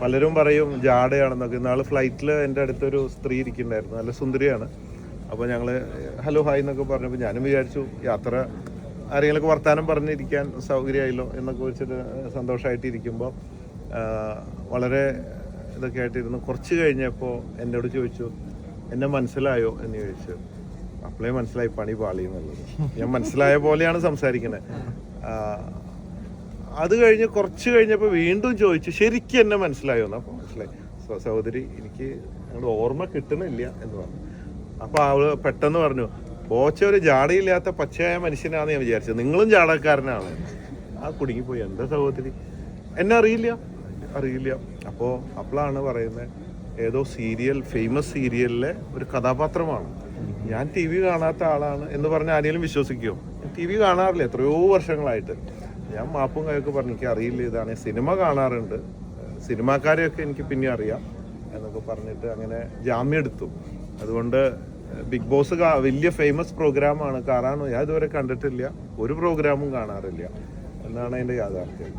പലരും പറയും ജാടയാണെന്നൊക്കെ ഇന്നാൾ ഫ്ലൈറ്റിൽ എന്റെ അടുത്തൊരു സ്ത്രീ ഇരിക്കുന്നുണ്ടായിരുന്നു. നല്ല സുന്ദരിയാണ്. അപ്പോൾ ഞങ്ങൾ ഹലോ ഹായ് എന്നൊക്കെ പറഞ്ഞപ്പോൾ ഞാനും വിചാരിച്ചു യാത്ര ആരെങ്കിലുമൊക്കെ വർത്തമാനം പറഞ്ഞിരിക്കാൻ സൗകര്യമായല്ലോ എന്നൊക്കെ വെച്ചിട്ട് സന്തോഷമായിട്ട് ഇരിക്കുമ്പോൾ വളരെ ഇതൊക്കെ ആയിട്ടിരുന്നു. കുറച്ച് കഴിഞ്ഞപ്പോൾ എന്നോട് ചോദിച്ചു എന്നെ മനസ്സിലായോ? എന്ന് ചോദിച്ചു. അപ്പോഴേ മനസ്സിലായി പണി പാളി എന്നുള്ളത്. ഞാൻ മനസ്സിലായ പോലെയാണ് സംസാരിക്കുന്നത് അത് കഴിഞ്ഞ് കുറച്ച് കഴിഞ്ഞപ്പോൾ വീണ്ടും ചോദിച്ചു ശരിക്കും എന്നെ മനസ്സിലായോ? എന്ന്. മനസ്സിലായി. സഹോദരി എനിക്ക് ഞങ്ങളുടെ ഓർമ്മ കിട്ടണില്ല എന്ന് പറഞ്ഞു. അപ്പോൾ അവൾ പെട്ടെന്ന് പറഞ്ഞു പോച്ച ഒരു ജാടയില്ലാത്ത പച്ചയായ മനുഷ്യനാണെന്ന് ഞാൻ വിചാരിച്ചത് നിങ്ങളും ജാടക്കാരനാണ്. ആ കുടുങ്ങിപ്പോയി. എന്താ സഹോദരി? എന്നെ അറിയില്ല. അറിയില്ല. അപ്പോൾ അപ്പോഴാണ് പറയുന്നത് ഏതോ സീരിയൽ ഫേമസ് സീരിയലിലെ ഒരു കഥാപാത്രമാണ്. ഞാൻ ടി വി കാണാത്ത ആളാണ് എന്ന് പറഞ്ഞാൽ ആരെങ്കിലും വിശ്വസിക്കുമോ ടി വി കാണാറില്ല. എത്രയോ വർഷങ്ങളായിട്ട്. ഞാൻ മാപ്പും കൈയൊക്കെ പറഞ്ഞു. എനിക്ക് അറിയില്ല ഇതാണ്. സിനിമ കാണാറുണ്ട്. സിനിമാക്കാരെയൊക്കെ എനിക്ക് പിന്നെ അറിയാം എന്നൊക്കെ പറഞ്ഞിട്ട് അങ്ങനെ ജാമ്യം എടുത്തു. അതുകൊണ്ട് ബിഗ് ബോസ് വലിയ ഫേമസ് പ്രോഗ്രാമാണ്. കാണാനോ? ഞാൻ ഇതുവരെ കണ്ടിട്ടില്ല. ഒരു പ്രോഗ്രാമും കാണാറില്ല. എന്നാണ് അതിന്റെ യാഥാർത്ഥ്യം.